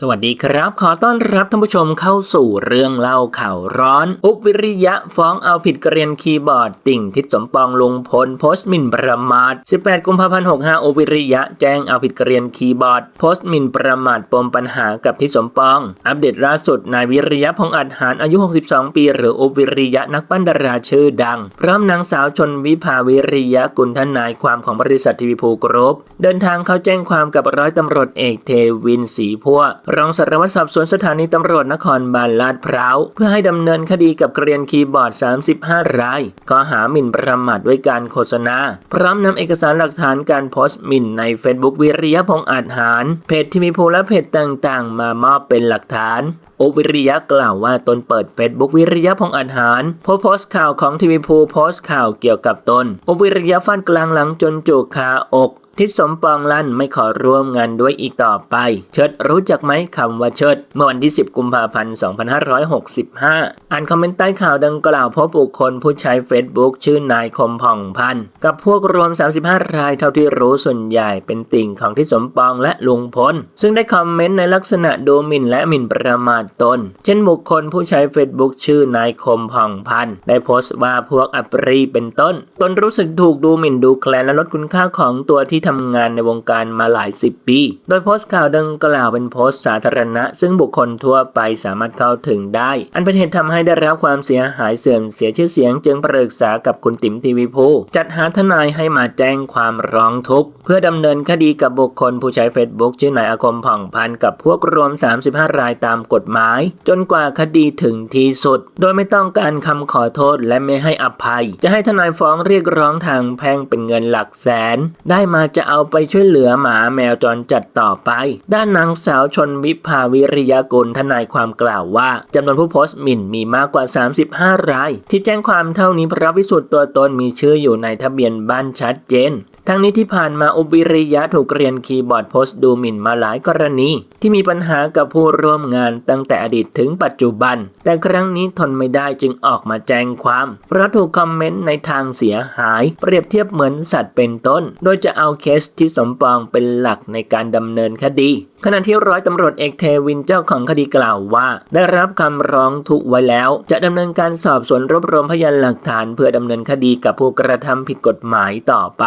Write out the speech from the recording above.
สวัสดีครับ ขอต้อนรับท่านผู้ชมเข้าสู่เรื่องเล่าข่าวร้อน อุบวิริยะฟ้องเอาผิดเกรียนคีย์บอร์ด ติ่งทิศสมปองลงพลโพสต์หมินประมาท 18 กุมภาพันธ์ 65 อุบวิริยะแจ้งเอาผิดเกรียนคีย์บอร์ด โพสต์หมินประมาทปมปัญหากับทิศสมปอง อัปเดตล่าสุดนายวิริยะพงอัดหารอายุ 62 ปี หรืออุบวิริยะนักปั้นดาราชื่อดัง พร้อมนางสาวชนวิภาวิริยะกุลทนายความของบริษัททีวีพูกรุ๊ปเดินทางเข้าแจ้งความกับร้อยตำรวจเอกเทวินศรีพัวรองสารวัตรสอบสวนสถานีตำรวจนครบาลลาดพร้าว เพื่อให้ดำเนินคดีกับเกรียนคีย์บอร์ด 35 รายข้อหาหมิ่นประมาทด้วยการโฆษณา พร้อมนำเอกสารหลักฐานการโพสต์หมิ่นใน Facebook วิริยพงษ์อาจหาร เพจทีวีพูและเพจต่างๆ มามอบเป็นหลักฐานโอวิริยะกล่าวว่าตนเปิด Facebook วิริยะพงษ์อาหารโพสต์โพสต์ข่าวของทีวีพูโพสต์ข่าวเกี่ยวกับตนโอวิริยะฟันกลางหลังจนจุกคาอก ทิศสมปองลั่นไม่ขอร่วมงานด้วยอีกต่อไป เชิดรู้จักไหมคำว่าเชิด เมื่อวันที่ 10 กุมภาพันธ์ 2565 อ่านคอมเมนต์ใต้ข่าวดังกล่าวพบบุคคลผู้ใช้ Facebook ชื่อนายคมผ่องพันธ์กับพวกรวม 35 รายเท่าที่รู้ส่วนใหญ่เป็นติ่งของทิศสมปองและลุงพล ซึ่งได้คอมเมนต์ในลักษณะดูหมิ่นและหมิ่นประมาทตน เช่นบุคคลผู้ใช้ Facebook ชื่อนายคมผ่องพันธ์ได้โพสต์ว่าพวกอัปรีเป็นต้น ตนรู้สึกถูกดูหมิ่นดูแคลนและลดคุณค่าของตัวที่ทำงานในวงการมาหลายสิบปี โดยโพสต์ข่าวดังกล่าวเป็นโพสต์สาธารณะ ซึ่งบุคคลทั่วไปสามารถเข้าถึงได้ อันเป็นเหตุทำให้ได้รับความเสียหายเสื่อมเสียชื่อเสียงจึงปรึกษากับคุณติ๋มทีวีพูจัดหาทนายให้มาแจ้งความร้องทุกข์เพื่อดำเนินคดีกับบุคคลผู้ใช้ Facebook ชื่อนายอาคมผ่องพันกับพวกรวม 35 รายตามกฎหมาย จนกว่าคดีถึงที่สุด โดยไม่ต้องการคำขอโทษและไม่ให้อภัย จะให้ทนายฟ้องเรียกร้องทางแพ่งเป็นเงินหลักแสน ได้มาจะเอาไปช่วยเหลือหมาแมวจรจัดต่อไป ด้านนางสาวชนวิภาวิริยกุลทนายความกล่าวว่าจำนวนผู้โพสต์หมิ่นมีมากกว่า 35 ราย ที่แจ้งความเท่านี้เพราะพิสูจน์ตัวตนมีชื่ออยู่ในทะเบียนบ้านชัดเจน ทั้งนี้ที่ผ่านมาอุบิริยะถูกเรียนคีย์บอร์ดโพสต์ดูหมิ่นมาหลายกรณี ที่มีปัญหากับผู้ร่วมงานตั้งแต่อดีตถึงปัจจุบัน แต่ครั้งนี้ทนไม่ได้จึงออกมาแจ้งความ เพราะถูกคอมเมนต์ในทางเสียหาย เปรียบเทียบเหมือนสัตว์เป็นต้น โดยจะเอาเคสที่สมปองเป็นหลักในการดำเนินคดี ขณะที่ร้อยตำรวจเอกเทวินเจ้าของคดีกล่าวว่า ได้รับคำร้องทุกไว้แล้ว จะดำเนินการสอบสวนรวบรวมพยานหลักฐาน เพื่อดำเนินคดีกับผู้กระทำผิดกฎหมายต่อไป